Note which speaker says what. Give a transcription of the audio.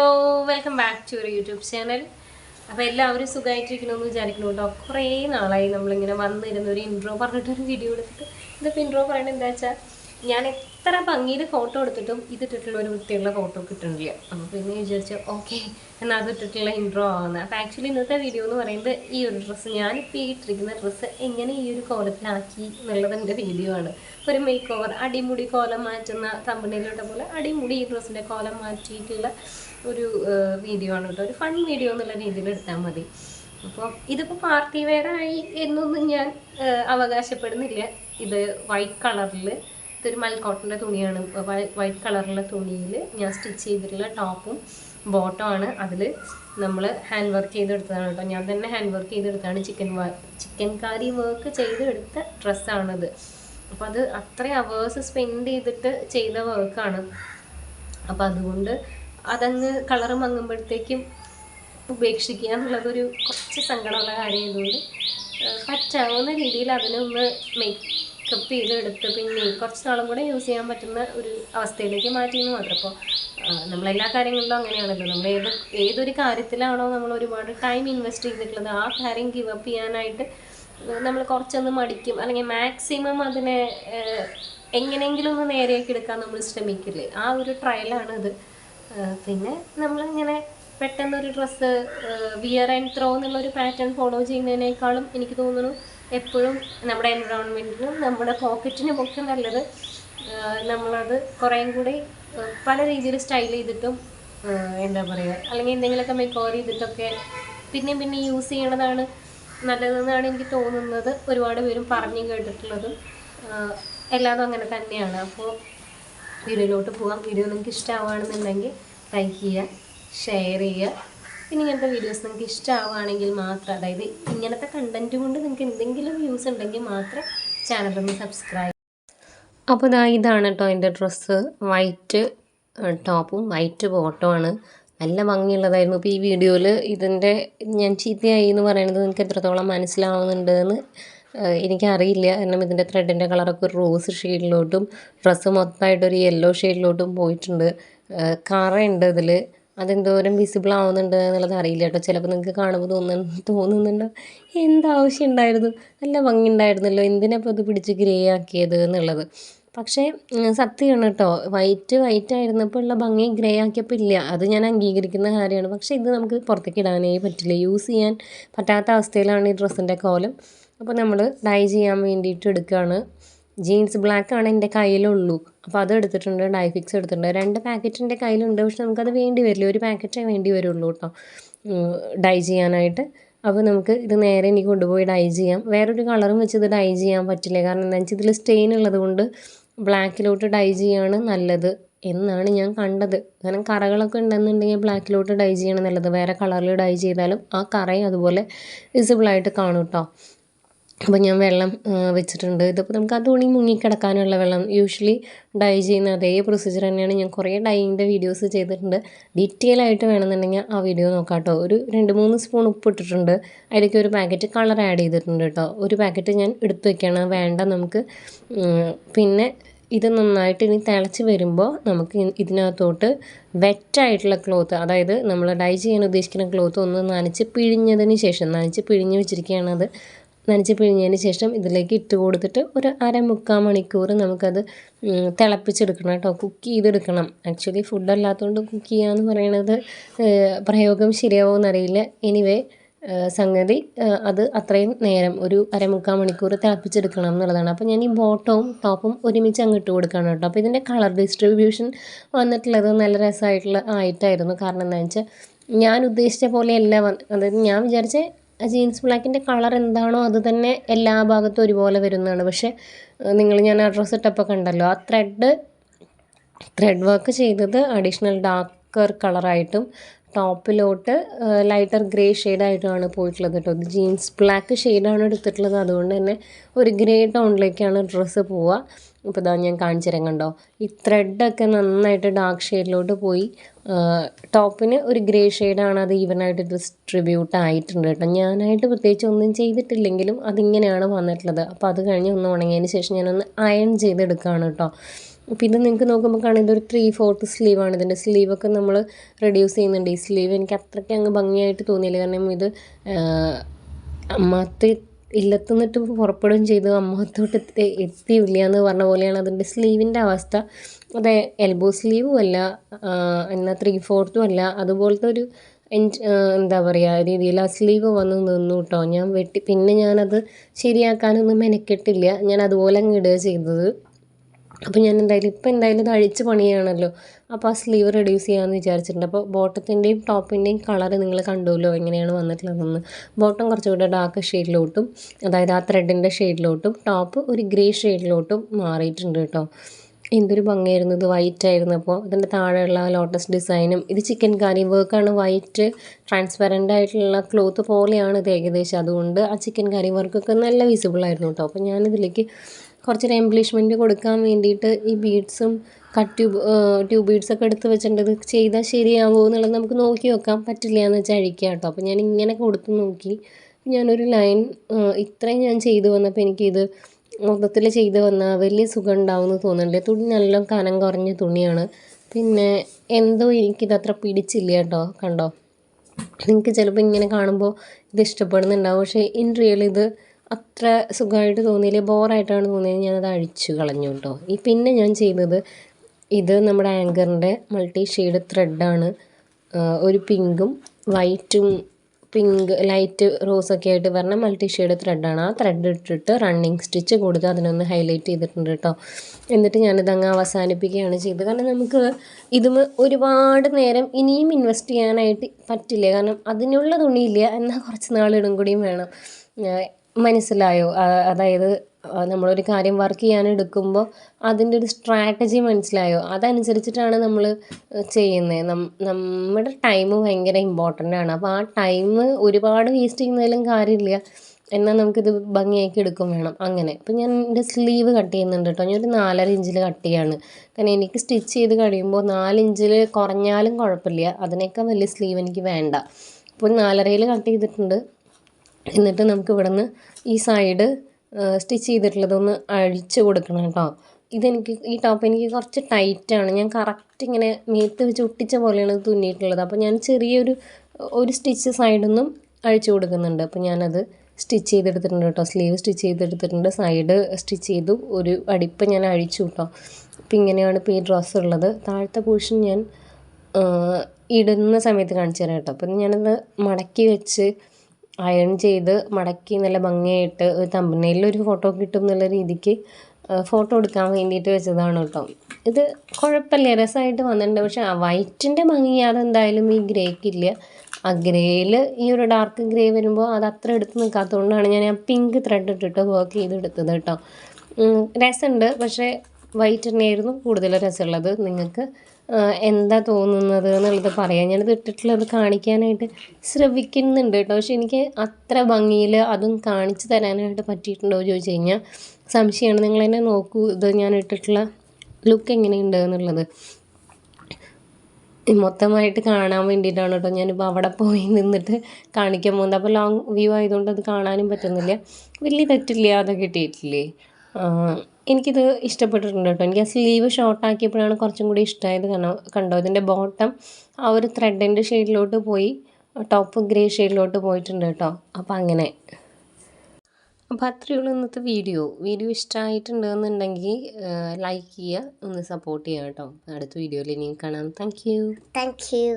Speaker 1: Hello welcome back to your YouTube channel അപ്പോൾ എല്ലാവരും സുഖമായിട്ടിരിക്കണമെന്ന് വിചാരിക്കുന്നു കേട്ടോ. കുറേ നാളായി നമ്മളിങ്ങനെ വന്നിരുന്ന ഒരു ഇൻട്രോ പറഞ്ഞിട്ടൊരു വീഡിയോ എടുത്തിട്ട്. ഇതിപ്പോൾ ഇൻട്രോ പറയണത് എന്താ വെച്ചാൽ ഞാൻ എത്ര ഭംഗിയിൽ ഫോട്ടോ എടുത്തിട്ടും ഇതിട്ടിട്ടുള്ള ഒരു വൃത്തിയുള്ള ഫോട്ടോ കിട്ടണില്ല. അപ്പോൾ പിന്നെ വിചാരിച്ചു ഓക്കെ എന്നാൽ അത് ഇട്ടിട്ടുള്ള ഇൻട്രോ ആവുന്നത് അപ്പോൾ ആക്ച്വലി ഇന്നത്തെ വീഡിയോ എന്ന് പറയുന്നത് ഈ ഒരു ഡ്രസ്സ് ഞാനിപ്പോൾ ഈ ഇട്ടിരിക്കുന്ന ഡ്രസ്സ് എങ്ങനെ ഈ ഒരു കോലത്തിലാക്കി എന്നുള്ളത് എന്റെ വീഡിയോ ആണ്. ഒരു മേക്ക് ഓവർ അടിമുടി കോലം മാറ്റുന്ന തമ്പണിയിലോട്ട പോലെ അടിമുടി ഈ ഡ്രസ്സിന്റെ കോലം മാറ്റിയിട്ടുള്ള ഒരു വീഡിയോ ആണ് കേട്ടോ. ഒരു ഫൺ വീഡിയോ എന്നുള്ള രീതിയിൽ എടുത്താൽ മതി. അപ്പോൾ ഇതിപ്പോൾ പാർട്ടി വെയറായി എന്നൊന്നും ഞാൻ അവകാശപ്പെടുന്നില്ല. ഇത് വൈറ്റ് കളറിൽ ഇതൊരു മൽക്കോട്ടന്റെ തുണിയാണ്. വൈറ്റ് കളറിലുള്ള തുണിയിൽ ഞാൻ സ്റ്റിച്ച് ചെയ്തിട്ടുള്ള ടോപ്പും ബോട്ടം ആണ്. അതിൽ നമ്മൾ ഹാൻഡ് വർക്ക് ചെയ്തെടുത്തതാണ് കേട്ടോ. ഞാൻ തന്നെ ഹാൻഡ് വർക്ക് ചെയ്തെടുത്താണ് ചിക്കൻ ചിക്കൻ കാരി വർക്ക് ചെയ്തെടുത്ത ഡ്രസ്സാണത് അപ്പോൾ അത് അത്രയും അവേഴ്സ് സ്പെൻഡ് ചെയ്തിട്ട് ചെയ്ത വർക്കാണ് അപ്പം അതുകൊണ്ട് അതങ്ങ് കളർ മങ്ങുമ്പോഴത്തേക്കും ഉപേക്ഷിക്കുക എന്നുള്ളതൊരു കുറച്ച് സങ്കടമുള്ള കാര്യമായതുകൊണ്ട് പറ്റാവുന്ന രീതിയിൽ അതിനൊന്ന് മേക്കപ്പ് ചെയ്തെടുത്ത് പിന്നെ കുറച്ച് നാളും കൂടെ യൂസ് ചെയ്യാൻ പറ്റുന്ന ഒരു അവസ്ഥയിലേക്ക് മാറ്റിയെന്ന് മാത്രം. അപ്പോൾ നമ്മളെല്ലാ കാര്യങ്ങളിലും അങ്ങനെയാണല്ലോ. നമ്മൾ ഏത് ഏതൊരു കാര്യത്തിലാണോ നമ്മൾ ഒരുപാട് ടൈം ഇൻവെസ്റ്റ് ചെയ്തിട്ടുള്ളത് ആ കാര്യം ഗിവ് അപ്പ് ചെയ്യാനായിട്ട് നമ്മൾ കുറച്ചൊന്ന് മടിക്കും. അല്ലെങ്കിൽ മാക്സിമം അതിനെ എങ്ങനെയെങ്കിലും ഒന്ന് നേരെയാക്കി എടുക്കാൻ നമ്മൾ ശ്രമിക്കില്ലേ? ആ ഒരു ട്രയലാണ് ഇത്. പിന്നെ നമ്മളിങ്ങനെ പെട്ടെന്ന് ഒരു ഡ്രസ്സ് വിയർ ആൻഡ് ത്രോ എന്നുള്ള ഒരു പാറ്റേൺ ഫോളോ ചെയ്യുന്നതിനേക്കാളും എനിക്ക് തോന്നുന്നു എപ്പോഴും നമ്മുടെ എൻവറോൺമെന്റിനും നമ്മുടെ പോക്കറ്റിനും ഒക്കെ നല്ലത് നമ്മളത് കുറേയും കൂടി പല രീതിയിൽ സ്റ്റൈൽ ചെയ്തിട്ടും എന്താ പറയുക അല്ലെങ്കിൽ എന്തെങ്കിലുമൊക്കെ മേക്ക് ഓവർ ചെയ്തിട്ടൊക്കെ പിന്നെയും പിന്നെ യൂസ് ചെയ്യണതാണ് നല്ലതെന്നാണ് എനിക്ക് തോന്നുന്നത്. ഒരുപാട് പേരും പറഞ്ഞു കേട്ടിട്ടുള്ളതും എല്ലാതും അങ്ങനെ തന്നെയാണ്. അപ്പോൾ വീഡിയോയിലോട്ട് പോകാം വീഡിയോ നിങ്ങൾക്ക് ഇഷ്ടമാവുകയാണെന്നുണ്ടെങ്കിൽ ലൈക്ക് ചെയ്യുക ഷെയർ ചെയ്യുക. പിന്നെ ഇങ്ങനത്തെ വീഡിയോസ് നിങ്ങൾക്ക് ഇഷ്ടമാവുകയാണെങ്കിൽ മാത്രം അതായത് ഇങ്ങനത്തെ കണ്ടന്റ് കൊണ്ട് നിങ്ങൾക്ക് എന്തെങ്കിലും യൂസ് ഉണ്ടെങ്കിൽ മാത്രം ചാനലൊന്ന് സബ്സ്ക്രൈബ് അപ്പോൾ ഇതാ ഇതാണ് കേട്ടോ എന്റെ ഡ്രസ്സ് വൈറ്റ് ടോപ്പും വൈറ്റ് ബോട്ടമാണ് നല്ല ഭംഗിയുള്ളതായിരുന്നു. ഇപ്പോൾ ഈ വീഡിയോയിൽ ഇതിന്റെ ഞാൻ ചീത്തയായി എന്ന് പറയുന്നത് നിങ്ങൾക്ക് എത്രത്തോളം മനസ്സിലാവുന്നുണ്ട് എന്ന് ഏഹ് എനിക്കറിയില്ല. കാരണം ഇതിന്റെ ത്രെഡിന്റെ കളറൊക്കെ ഒരു റോസ് ഷെയ്ഡിലോട്ടും ഡ്രസ്സ് മൊത്തമായിട്ടൊരു യെല്ലോ ഷെയ്ഡിലോട്ടും പോയിട്ടുണ്ട്. കറയുണ്ട് ഇതിൽ അതെന്തോരം വിസിബിൾ ആവുന്നുണ്ട് എന്നുള്ളത് അറിയില്ല കേട്ടോ. ചിലപ്പോൾ നിങ്ങൾക്ക് കാണുമ്പോൾ തോന്നുന്നു തോന്നുന്നുണ്ടോ. എന്താവശ്യം ഉണ്ടായിരുന്നു? നല്ല ഭംഗി ഉണ്ടായിരുന്നല്ലോ. എന്തിനപ്പോൾ ഇത് പിടിച്ച് ഗ്രേ ആക്കിയത് എന്നുള്ളത്. പക്ഷേ സത്യമാണ് കേട്ടോ. വൈറ്റ് വൈറ്റ് ആയിരുന്നപ്പോൾ ഉള്ള ഭംഗി ഗ്രേ ആക്കിയപ്പോൾ ഇല്ല. അത് ഞാൻ അംഗീകരിക്കുന്ന കാര്യമാണ്. പക്ഷേ ഇത് നമുക്ക് പുറത്തേക്ക് ഇടാനേ പറ്റില്ല. യൂസ് ചെയ്യാൻ പറ്റാത്ത അവസ്ഥയിലാണ് ഈ ഡ്രസ്സിന്റെ കോലം. അപ്പോൾ നമ്മൾ ഡൈ ചെയ്യാൻ വേണ്ടിയിട്ട് എടുക്കുകയാണ് ജീൻസ് ബ്ലാക്ക് ആണ് എന്റെ കയ്യിലുള്ളൂ. അപ്പോൾ അത് എടുത്തിട്ടുണ്ട് ഡൈ ഫിക്സ് എടുത്തിട്ടുണ്ട്. രണ്ട് പാക്കറ്റ് എന്റെ കയ്യിലുണ്ട്. പക്ഷെ നമുക്കത് വേണ്ടി വരില്ല. ഒരു പാക്കറ്റേ വേണ്ടി വരുള്ളൂ കേട്ടോ ഡൈ ചെയ്യാനായിട്ട്. അപ്പോൾ നമുക്ക് ഇത് നേരെ ഇനി കൊണ്ടുപോയി ഡൈ ചെയ്യാം. വേറൊരു കളറും വെച്ച് ഇത് ഡൈ ചെയ്യാൻ പറ്റില്ല. കാരണം എന്താ വെച്ചാൽ ഇതിൽ സ്റ്റെയിൻ ഉള്ളത് കൊണ്ട് ബ്ലാക്കിലോട്ട് ഡൈ ചെയ്യാണ് നല്ലത് എന്നാണ് ഞാൻ കണ്ടത്. കാരണം കറകളൊക്കെ ഉണ്ടെന്നുണ്ടെങ്കിൽ ബ്ലാക്കിലോട്ട് ഡൈ ചെയ്യണം നല്ലത്. വേറെ കളറിൽ ഡൈ ചെയ്താലും ആ കറയും അതുപോലെ വിസിബിളായിട്ട് കാണും കേട്ടോ അപ്പോൾ ഞാൻ വെള്ളം വെച്ചിട്ടുണ്ട്. ഇതിപ്പോൾ നമുക്ക് ആ തുണി മുങ്ങിക്കിടക്കാനുള്ള വെള്ളം. യൂഷ്വലി ഡൈ ചെയ്യുന്ന അതേ പ്രൊസീജിയർ തന്നെയാണ്. ഞാൻ കുറേ ഡൈയിന്റെ വീഡിയോസ് ചെയ്തിട്ടുണ്ട്. ഡീറ്റെയിൽ ആയിട്ട് വേണമെന്നുണ്ടെങ്കിൽ ആ വീഡിയോ നോക്കാം കേട്ടോ ഒരു രണ്ട് മൂന്ന് സ്പൂൺ ഉപ്പ് ഇട്ടിട്ടുണ്ട്. അതിലേക്ക് ഒരു പാക്കറ്റ് കളർ ആഡ് ചെയ്തിട്ടുണ്ട് കേട്ടോ. ഒരു പാക്കറ്റ് ഞാൻ എടുത്തു വയ്ക്കുകയാണ് വേണ്ട നമുക്ക് പിന്നെ ഇത് നന്നായിട്ട് ഇനി തിളച്ച് വരുമ്പോൾ നമുക്ക് ഇതിനകത്തോട്ട് വെറ്റായിട്ടുള്ള ക്ലോത്ത് അതായത് നമ്മൾ ഡൈ ചെയ്യാൻ ഉദ്ദേശിക്കുന്ന ക്ലോത്ത് ഒന്ന് നനച്ച് പിഴിഞ്ഞതിന് ശേഷം നനച്ച് പിഴിഞ്ഞ് വെച്ചിരിക്കുകയാണ് അത് നനച്ച് പിഴിഞ്ഞതിന് ശേഷം ഇതിലേക്ക് ഇട്ട് കൊടുത്തിട്ട് ഒരു അര മുക്കാൽ മണിക്കൂർ നമുക്കത് തിളപ്പിച്ചെടുക്കണം കേട്ടോ. കുക്ക് ചെയ്തെടുക്കണം. ആക്ച്വലി ഫുഡ് അല്ലാത്തതുകൊണ്ട് കുക്ക് ചെയ്യുക എന്ന് പ്രയോഗം ശരിയാവുമെന്നറിയില്ല എനിവേ സംഗതി അത് അത്രയും നേരം ഒരു അരമുക്കാൽ മണിക്കൂർ തിളപ്പിച്ചെടുക്കണം എന്നുള്ളതാണ്. അപ്പോൾ ഞാൻ ഈ ബോട്ടവും ടോപ്പും ഒരുമിച്ച് അങ്ങ് ഇട്ട് കൊടുക്കണം കേട്ടോ. അപ്പോൾ ഇതിന്റെ കളർ ഡിസ്ട്രിബ്യൂഷൻ വന്നിട്ടുള്ളത് നല്ല രസമായിട്ടുള്ള ആയിട്ടായിരുന്നു. കാരണം എന്താണെന്ന് വെച്ചാൽ ഞാൻ ഉദ്ദേശിച്ച പോലെയല്ല അതായത് ഞാൻ വിചാരിച്ച ജീൻസ് ബ്ലാക്കിന്റെ കളർ എന്താണോ അത് തന്നെ എല്ലാ ഭാഗത്തും ഒരുപോലെ വരുന്നതാണ്. പക്ഷേ നിങ്ങൾ ഞാൻ ആ ഡ്രസ്സ് ഇട്ടപ്പോൾ കണ്ടല്ലോ ആ ത്രെഡ് ത്രെഡ് വർക്ക് ചെയ്തത് അഡീഷണൽ ഡാർക്കർ കളറായിട്ടും ടോപ്പിലോട്ട് ലൈറ്റർ ഗ്രേ ഷെയ്ഡായിട്ടുമാണ് പോയിട്ടുള്ളത് കേട്ടോ. ജീൻസ് ബ്ലാക്ക് ഷെയ്ഡാണ് എടുത്തിട്ടുള്ളത്. അതുകൊണ്ട് തന്നെ ഒരു ഗ്രേ ടോണിലേക്കാണ് ഡ്രസ്സ് പോവുക. ഇപ്പോൾ ഇതാ ഞാൻ കാണിച്ചു കണ്ടോ? ഈ ത്രെഡൊക്കെ നന്നായിട്ട് ഡാർക്ക് ഷെയ്ഡിലോട്ട് പോയി. ടോപ്പിന് ഒരു ഗ്രേ ഷെയ്ഡാണ് അത് ഈവനായിട്ട് ഡിസ്ട്രിബ്യൂട്ട് ആയിട്ടുണ്ട് കേട്ടോ. ഞാനായിട്ട് പ്രത്യേകിച്ച് ഒന്നും ചെയ്തിട്ടില്ലെങ്കിലും അതിങ്ങനെയാണ് വന്നിട്ടുള്ളത്. അപ്പോൾ അത് കഴിഞ്ഞ് ഒന്ന് ഉണങ്ങിയതിന് ശേഷം ഞാനൊന്ന് അയൺ ചെയ്തെടുക്കുകയാണ് കേട്ടോ. അപ്പോൾ ഇത് നിങ്ങൾക്ക് നോക്കുമ്പോൾ കാണാം ഇതൊരു ത്രീ ഫോർത്ത് സ്ലീവാണ് ഇതിന്റെ സ്ലീവൊക്കെ നമ്മൾ റെഡ്യൂസ് ചെയ്യുന്നുണ്ട്. ഈ സ്ലീവ് എനിക്ക് അത്രയ്ക്ക് അങ്ങ് ഭംഗിയായിട്ട് തോന്നിയില്ല. കാരണം ഇത് അമ്മാത്ത ഇല്ലത്ത് നിന്നിട്ട് പുറപ്പെടുകയും ചെയ്തു. അമ്മത്തോട്ടത്തെ എത്തി എത്തിയില്ല എന്ന് പറഞ്ഞ പോലെയാണ് അതിന്റെ സ്ലീവിന്റെ അവസ്ഥ. അത് എൽബോ സ്ലീവും അല്ല എന്നാൽ ത്രീ ഫോർത്തും അല്ല. അതുപോലത്തെ ഒരു എന്താ പറയുക രീതിയിൽ ആ സ്ലീവ് വന്ന് നിന്നു കേട്ടോ ഞാൻ വെട്ടി പിന്നെ ഞാനത് ശരിയാക്കാനൊന്നും മെനക്കെട്ടില്ല. ഞാൻ അതുപോലെ അങ്ങ് ഇടുക ചെയ്തത്. അപ്പോൾ ഞാൻ എന്തായാലും ഇപ്പം എന്തായാലും ഇത് അഴിച്ച് പണിയാണല്ലോ. അപ്പോൾ ആ സ്ലീവ് റെഡ്യൂസ് ചെയ്യാമെന്ന് വിചാരിച്ചിട്ടുണ്ട്. അപ്പോൾ ബോട്ടത്തിന്റെയും ടോപ്പിന്റെയും കളർ നിങ്ങൾ കണ്ടുല്ലോ എങ്ങനെയാണ് വന്നിട്ടുള്ളതെന്ന്. ബോട്ടം കുറച്ചുകൂടെ ഡാർക്ക് ഷെയ്ഡിലോട്ടും അതായത് ആ ത്രെഡിന്റെ ഷെയ്ഡിലോട്ടും ടോപ്പ് ഒരു ഗ്രേ ഷെയ്ഡിലോട്ടും മാറിയിട്ടുണ്ട് കേട്ടോ. എന്തൊരു ഭംഗിയായിരുന്നു ഇത്. വൈറ്റ് ആയിരുന്നു. അപ്പോൾ ഇതിന്റെ താഴെയുള്ള ലോട്ടസ് ഡിസൈനും ഇത് ചിക്കൻ കറി വർക്കാണ് വൈറ്റ് ട്രാൻസ്പെറന്റ് ആയിട്ടുള്ള ക്ലോത്ത് പോലെയാണ് ഇത് ഏകദേശം. അതുകൊണ്ട് ആ ചിക്കൻ കാരി വർക്കൊക്കെ നല്ല വിസിബിൾ ആയിരുന്നു കേട്ടോ. അപ്പോൾ ഞാനിതിലേക്ക് കുറച്ചൊരു എംബ്ലിഷ്മെന്റ് കൊടുക്കാൻ വേണ്ടിയിട്ട് ഈ ബീഡ്സും കട്ട് ട്യൂബ് ട്യൂബ് ബീഡ്സൊക്കെ എടുത്ത് വെച്ചിട്ടുണ്ട്. ഇത് ചെയ്താൽ ശരിയാവുമോ എന്നുള്ളത് നമുക്ക് നോക്കി വെക്കാൻ പറ്റില്ല എന്ന് വെച്ചാൽ അഴിക്കുക കേട്ടോ. അപ്പോൾ ഞാൻ ഇങ്ങനെ കൊടുത്ത് നോക്കി. ഞാനൊരു ലൈൻ ഇത്രയും ഞാൻ ചെയ്തു വന്നപ്പോൾ എനിക്കിത് മൊത്തത്തിൽ ചെയ്ത് വന്നാൽ വലിയ സുഖം ഉണ്ടാവുമെന്ന് തോന്നുന്നുണ്ട്. തുണി നല്ല കനം കുറഞ്ഞ തുണിയാണ്. പിന്നെ എന്തോ എനിക്കിത് അത്ര പിടിച്ചില്ല കേട്ടോ. കണ്ടോ? നിങ്ങൾക്ക് ചിലപ്പോൾ ഇങ്ങനെ കാണുമ്പോൾ ഇത് ഇഷ്ടപ്പെടുന്നുണ്ടാവും. പക്ഷേ ഇൻ റിയൽ ഇത് അത്ര സുഖമായിട്ട് തോന്നിയില്ല. ബോറായിട്ടാണ് തോന്നിയത്. ഞാനത് അഴിച്ചു കളഞ്ഞു കേട്ടോ. ഈ പിന്നെ ഞാൻ ചെയ്തത് ഇത് നമ്മുടെ ആങ്കറിന്റെ മൾട്ടി ഷെയ്ഡ് ത്രെഡാണ്. ഒരു പിങ്കും വൈറ്റും പിങ്ക് ലൈറ്റ് റോസൊക്കെ ആയിട്ട് വരുന്ന മൾട്ടി ഷെയ്ഡ് ത്രെഡാണ്. ആ ത്രെഡ് ഇട്ടിട്ട് റണ്ണിങ് സ്റ്റിച്ച് കൊടുത്ത് അതിനൊന്ന് ഹൈലൈറ്റ് ചെയ്തിട്ടുണ്ട് കേട്ടോ. എന്നിട്ട് ഞാനിത് അങ്ങ് അവസാനിപ്പിക്കുകയാണ് ചെയ്തത്. കാരണം നമുക്ക് ഇതും ഒരുപാട് നേരം ഇനിയും ഇൻവെസ്റ്റ് ചെയ്യാനായിട്ട് പറ്റില്ല. കാരണം അതിനുള്ള തുണിയില്ല. എന്നാൽ കുറച്ച് നാളിടും കൂടിയും വേണം. മനസ്സിലായോ? അതായത് നമ്മളൊരു കാര്യം വർക്ക് ചെയ്യാൻ എടുക്കുമ്പോൾ അതിന്റെ ഒരു സ്ട്രാറ്റജി മനസ്സിലായോ? അതനുസരിച്ചിട്ടാണ് നമ്മൾ ചെയ്യുന്നത് നമ്മുടെ ടൈം ഭയങ്കര ഇമ്പോർട്ടന്റ് ആണ്. അപ്പോൾ ആ ടൈം ഒരുപാട് വേസ്റ്റ് ചെയ്യുന്നതിലും കാര്യമില്ല. എന്നാൽ നമുക്കിത് ഭംഗിയാക്കി എടുക്കും വേണം. അങ്ങനെ. ഇപ്പം ഞാൻ എന്റെ സ്ലീവ് കട്ട് ചെയ്യുന്നുണ്ട് കേട്ടോ ഞാനൊരു നാലര ഇഞ്ചിൽ കട്ട് ചെയ്യാണ്. കാരണം എനിക്ക് സ്റ്റിച്ച് ചെയ്ത് കഴിയുമ്പോൾ നാലിഞ്ചിൽ കുറഞ്ഞാലും കുഴപ്പമില്ല. അതിനേക്കാൾ വലിയ സ്ലീവ് എനിക്ക് വേണ്ട. അപ്പോൾ നാലരയിൽ കട്ട് ചെയ്തിട്ടുണ്ട്. എന്നിട്ട് നമുക്ക് ഇവിടെ നിന്ന് ഈ സൈഡ് സ്റ്റിച്ച് ചെയ്തിട്ടുള്ളതൊന്ന് അഴിച്ച് കൊടുക്കണം കേട്ടോ. ഇതെനിക്ക് ഈ ടോപ്പ് എനിക്ക് കുറച്ച് ടൈറ്റാണ് ഞാൻ കറക്റ്റ് ഇങ്ങനെ മേത്ത് വെച്ച് ഒട്ടിച്ച പോലെയാണ് തുന്നിയിട്ടുള്ളത്. അപ്പോൾ ഞാൻ ചെറിയൊരു ഒരു സ്റ്റിച്ച് സൈഡിൽ നിന്നും അഴിച്ചു കൊടുക്കുന്നുണ്ട്. അപ്പോൾ ഞാനത് സ്റ്റിച്ച് ചെയ്തെടുത്തിട്ടുണ്ട് കേട്ടോ. സ്ലീവ് സ്റ്റിച്ച് ചെയ്തെടുത്തിട്ടുണ്ട്. സൈഡ് സ്റ്റിച്ച് ചെയ്തു. ഒരു അടിപ്പ് ഞാൻ അഴിച്ചു കേട്ടോ. അപ്പോൾ ഇങ്ങനെയാണ് ഇപ്പോൾ ഈ ഡ്രസ്സ് ഉള്ളത്. താഴത്തെ പോർഷൻ ഞാൻ ഇടുന്ന സമയത്ത് കാണിച്ചു തരാം കേട്ടോ. അപ്പം ഞാനത് മടക്കി വെച്ച് അയൺ ചെയ്ത് മടക്കി നല്ല ഭംഗിയായിട്ട് ഒരു തമ്പനയിൽ ഒരു ഫോട്ടോ കിട്ടും എന്നുള്ള രീതിക്ക് ഫോട്ടോ എടുക്കാൻ വേണ്ടിയിട്ട് വെച്ചതാണ് കേട്ടോ. ഇത് കുഴപ്പമില്ല രസമായിട്ട് വന്നിട്ടുണ്ട്. പക്ഷേ ആ വൈറ്റിന്റെ ഭംഗി അതെന്തായാലും ഈ ഗ്രേക്കില്ല ആ ഗ്രേയിൽ ഈ ഒരു ഡാർക്ക് ഗ്രേ വരുമ്പോൾ അത് അത്ര എടുത്ത് നിൽക്കാത്തതുകൊണ്ടാണ് ഞാൻ ആ പിങ്ക് ത്രെഡ് ഇട്ടിട്ട് വർക്ക് ചെയ്തെടുത്തത് കേട്ടോ. രസമുണ്ട്. പക്ഷേ വൈറ്റ് തന്നെയായിരുന്നു കൂടുതൽ രസമുള്ളത്. നിങ്ങൾക്ക് എന്താ തോന്നുന്നത് എന്നുള്ളത് പറയാം. ഞാനത് ഇട്ടിട്ടുള്ളത് കാണിക്കാനായിട്ട് ശ്രമിക്കുന്നുണ്ട് കേട്ടോ. പക്ഷെ എനിക്ക് അത്ര ഭംഗിയിൽ അതും കാണിച്ചു തരാനായിട്ട് പറ്റിയിട്ടുണ്ടോ ചോദിച്ചു കഴിഞ്ഞാൽ സംശയമാണ്. നിങ്ങൾ എന്നെ നോക്കൂ ഇത് ഞാൻ ഇട്ടിട്ടുള്ള ലുക്ക് എങ്ങനെയുണ്ട് എന്നുള്ളത്. മൊത്തമായിട്ട് കാണാൻ വേണ്ടിയിട്ടാണ് കേട്ടോ ഞാനിപ്പോൾ അവിടെ പോയി നിന്നിട്ട് കാണിക്കാൻ പോകുന്നത്. അപ്പോൾ ലോങ് വ്യൂ ആയതുകൊണ്ട് അത് കാണാനും പറ്റുന്നില്ല. വലിയ തെറ്റില്ല അതൊക്കെ കിട്ടിയിട്ടില്ലേ? എനിക്കിത് ഇഷ്ടപ്പെട്ടിട്ടുണ്ട് കേട്ടോ. എനിക്ക് ആ സ്ലീവ് ഷോർട്ടാക്കിയപ്പോഴാണ് കുറച്ചും കൂടി ഇഷ്ടമായത് കാരണം കണ്ടോ ഇതിന്റെ ബോട്ടം ആ ഒരു ത്രെഡിന്റെ ഷെയ്ഡിലോട്ട് പോയി ടോപ്പ് ഗ്രേ ഷെയ്ഡിലോട്ട് പോയിട്ടുണ്ട് കേട്ടോ. അപ്പോൾ അങ്ങനെ. അപ്പോൾ അത്രയേ ഉള്ളൂ ഇന്നത്തെ വീഡിയോ വീഡിയോ ഇഷ്ടമായിട്ടുണ്ടെന്നുണ്ടെങ്കിൽ ലൈക്ക് ചെയ്യുക ഒന്ന് സപ്പോർട്ട് ചെയ്യുക കേട്ടോ. അടുത്ത വീഡിയോയിൽ ഇനിയും കാണാം. Thank you
Speaker 2: thank you